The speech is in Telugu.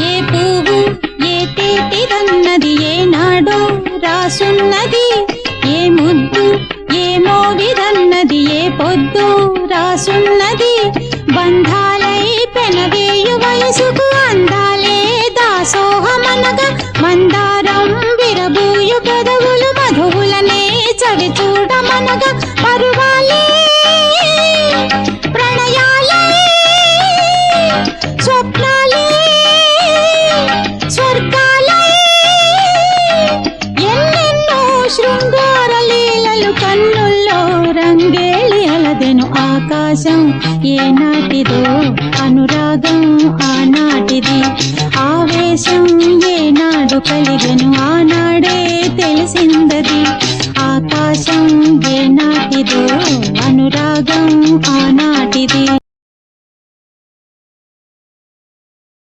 ఏ పువ్వు ఏ తేటిదన్నది ఏనాడో రాసున్నది ఏ ముద్దు ఏ మోవిదన్నది ఏ పొద్దు రాసున్నది. బంధాలై పెనవేయు వయసుకు అందాలే దాసోహమనగా మందారం విరబూయు పెదవులు మధువులనే చవి చూడమనగా పరువాలే రంగేళి అలదెను ఆకాశం ఏనాటిదో అనురాగం ఆనాటిది. ఆవేశం ఏనాడు కలిగెను ఆనాడే తెలిసిందది. ఆకాశం ఏనాటిదో అనురాగం ఆనాటిది.